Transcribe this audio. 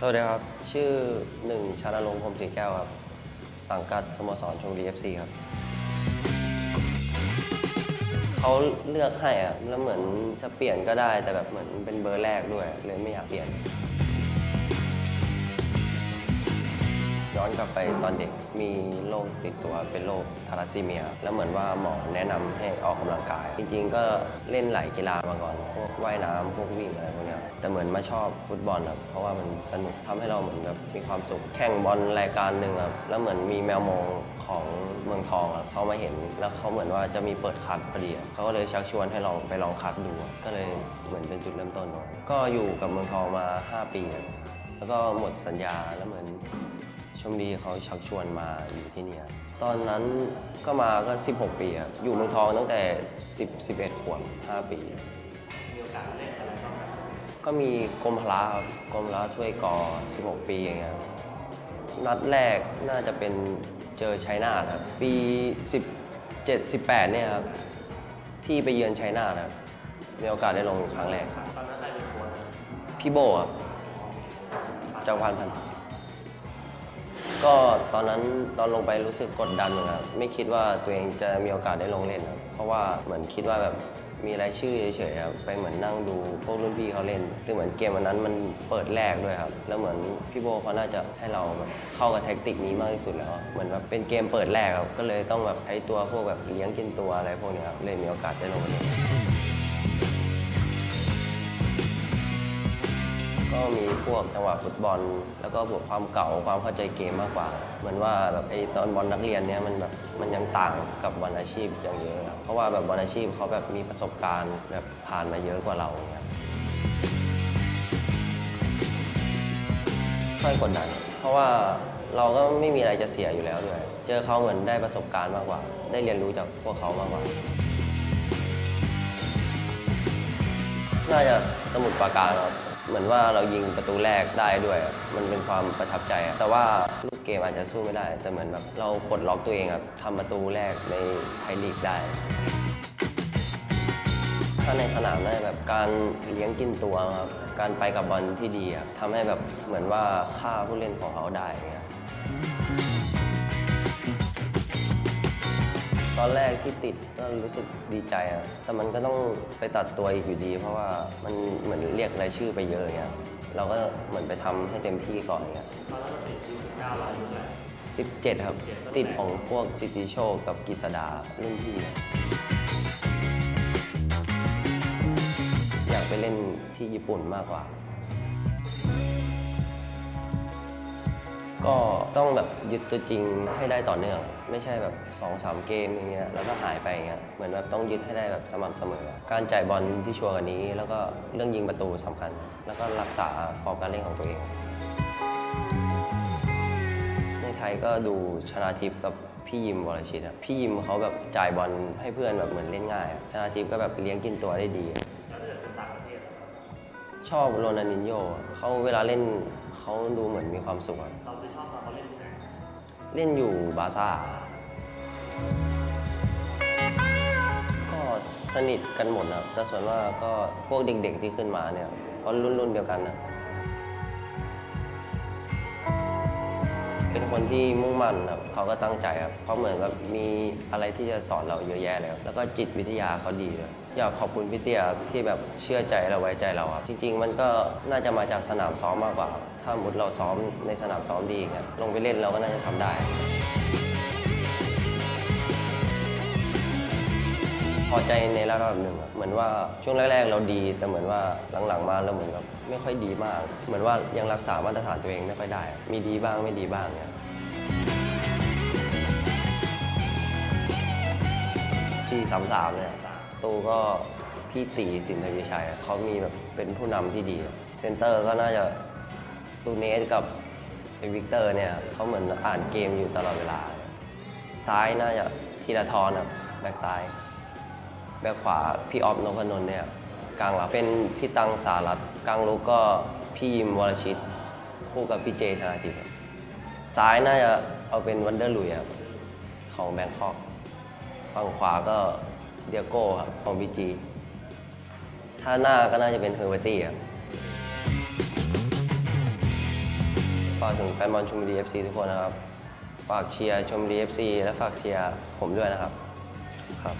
สวัสดีครับ ชื่อหนึ่งชาลลงค์พรมศรีแก้วครับ สังกัดสโมสรชลบุรีเอฟซีครับ เขาเลือกให้อะแล้วเหมือนจะเปลี่ยนก็ได้แต่แบบเหมือนเป็นเบอร์แรกด้วยเลยไม่อยากเปลี่ยน ย้อนกลับไปตอนเด็กมีโรคติดตัวเป็นโรคทาราซีเมีย แล้วเหมือนว่าหมอแนะนำให้ออกกำลังกาย จริง ๆ ก็เล่นหลายกีฬามาก่อนพวกว่ายน้ำพวกวิ่งอะไรพวกนี้แต่เหมือนมาชอบฟุตบอลครับเพราะว่ามันสนุกทำให้เราเหมือนแบบมีความสุขแข่งบอลรายการหนึ่งครับแล้วเหมือนมีแมวมองของเมืองทองเขามาเห็นแล้วเขาเหมือนว่าจะมีเปิดคัดพอดีเขาก็เลยชักชวนให้ลองไปลองคัดดูก็เลยเหมือนเป็นจุดเริ่มต้นก็อยู่กับเมืองทองมา 5 ปี แล้วก็หมดสัญญาแล้วเหมือน ชมดีเขาชักชวนมาอยู่ที่เนี่ยตอนนั้นก็มาก็ 16 ปีครับอยู่เมืองทองตั้งแต่ 10 11 ขวบ5 ปีก็มีกรมพละครับกรมพละถ้วยกอ16 ปีอย่างเงี้ยครับนัดแรกน่าจะเป็นเจอชัยนาทครับปี 17 18 เนี่ยครับที่ไปเยือนชัยนาทครับมีโอกาสได้ลงครั้งแรกพี่โบครับจักรพันธ์พันธ์ ก็ตอนนั้นตอนลงไปรู้สึกกดดันเหมือนกันครับไม่คิดว่าตัวเองจะมีโอกาสได้ลงเล่นครับเพราะว่าเหมือนคิดว่าแบบมีรายชื่อเฉยๆครับไปเหมือนนั่งดูพวกรุ่นพี่เขาเล่นคือเหมือนเกมวันนั้นมันเปิดแรกด้วยครับ แล้วเหมือนพี่โบเขาน่าจะให้เราแบบเข้ากับแท็กติกนี้มากที่สุดแล้ว เหมือนแบบเป็นเกมเปิดแรกครับ ก็เลยต้องแบบใช้ตัวพวกแบบเลี้ยงกินตัวอะไรพวกนี้ครับ เลยมีโอกาสได้ลงเล่น ก็มีพวกจังหวะฟุตบอล แล้วก็บวกความเก่าความเข้าใจเกมมากกว่า เหมือนว่าแบบไอ้ตอนบอลนักเรียนเนี้ยมันแบบมันยังต่างกับบอลอาชีพอย่างเยอะ เพราะว่าแบบบอลอาชีพเขาแบบมีประสบการณ์แบบผ่านมาเยอะกว่าเราเนี้ยค่อยกดดัน เพราะว่าเราก็ไม่มีอะไรจะเสียอยู่แล้วด้วย เจอเขาเหมือนได้ประสบการณ์มากกว่า ได้เรียนรู้จากพวกเขามากกว่า น่าจะสมุดปราการครับ เหมือนว่าเรายิงประตูแรกได้ด้วยมันเป็นความประทับใจแต่ว่าลูกเกมอาจจะสู้ไม่ได้ แต่เหมือนแบบเราปลดล็อกตัวเองครับทำประตูแรกในไทยลีกได้ ถ้าในสนามได้แบบการเลี้ยงกินตัวครับการไปกับบอลที่ดีครับทำให้แบบเหมือนว่าฆ่าผู้เล่นของเขาได้ครับ ตอนแรกที่ติดก็รู้สึกดีใจอะแต่มันก็ต้องไปตัดตัวอีกอยู่ดี เพราะว่ามันเหมือนเรียกรายชื่อไปเยอะอย่างเงี้ยเราก็เหมือนไปทำให้เต็มที่ก่อนอย่างเงี้ยสิบเจ็ดครับ ติดของพวกจิติโชคกับกิษดารุ่นพี่อยากไปเล่นที่ญี่ปุ่นมากกว่า ก็ต้องแบบยึดตัวจริงให้ได้ต่อเนื่อง ไม่ใช่แบบ2อสามเกมอย่างเงี้ยแล้วก็หายไปอย่างเงี้ยเหมือนแบบต้องยึดให้ได้แบบสม่ำเสมอ การจ่ายบอลที่ชัวร์กว่านี้ แล้วก็เรื่องยิงประตูสำคัญ แล้วก็รักษาฟอร์มการเล่นของตัวเอง ในไทยก็ดูชนาทิพย์กับพี่ยิมวรชิตอะพี่ยิมเขาแบบจ่ายบอลให้เพื่อนแบบเหมือนเล่นง่ายชนาทิพย์ก็แบบเลี้ยงกินตัวได้ดี ชอบโรนัลดินโญ่เขาเวลาเล่นเขาดูเหมือนมีความสุขอะเขาเล่นไหนเล่นอยู่บาร์ซ่าก็สนิทกันหมดนะแต่ส่วนมากก็พวกเด็กๆที่ขึ้นมาเนี่ยเพราะรุ่นๆเดียวกันนะ เป็นคนที่มุ่งมั่นครับเขาก็ตั้งใจครับเขาเหมือนแบบมีอะไรที่จะสอนเราเยอะแยะเลยครับแล้วก็จิตวิทยาเขาดีเลย อยากขอบคุณพี่เตี้ยครับที่แบบเชื่อใจเราไว้ใจเราครับ จริง ๆ มันก็น่าจะมาจากสนามซ้อมมากกว่าถ้าสมมติเราซ้อมในสนามซ้อมดีครับลงไปเล่นเราก็น่าจะทำได้ พอใจในระดับหนึ่งเหมือนว่าช่วงแรก ๆ เราดี แต่เหมือนว่าหลังๆมาเราเหมือนกับไม่ค่อยดีมาก เหมือนว่ายังรักษามาตรฐานตัวเองไม่ค่อยได้ มีดีบ้างไม่ดีบ้างเนี่ยที่สามสามเนี่ย ตูก็พี่ตีสินทวีชัยเขามีแบบเป็นผู้นำที่ดี เซนเตอร์ก็น่าจะตูเนสกับไอวิกเตอร์เนี่ยเขาเหมือนอ่านเกมอยู่ตลอดเวลา ซ้ายน่าจะธีรทรครับแบ็กซ้าย แบ็คขวาพี่ออฟนพนนท์เนี่ยกลางรับเป็นพี่ตังสารัตกลางลุกก็พี่ยิมวรชิต คู่กับพี่เจชนาทิพย์ซ้ายน่าจะเอาเป็นวันเดอร์ลุยครับของแบงคอกฝั่งขวาก็ เดียโก้ครับของบีจีถ้าหน้าก็น่าจะเป็นเฮอร์เบตี้ครับฝากถึงแฟนบอลชมบุรีเอฟซีทุกคนนะครับ ฝากเชียร์ชมบุรีเอฟซีและฝากเชียร์ผมด้วยนะครับ ครับ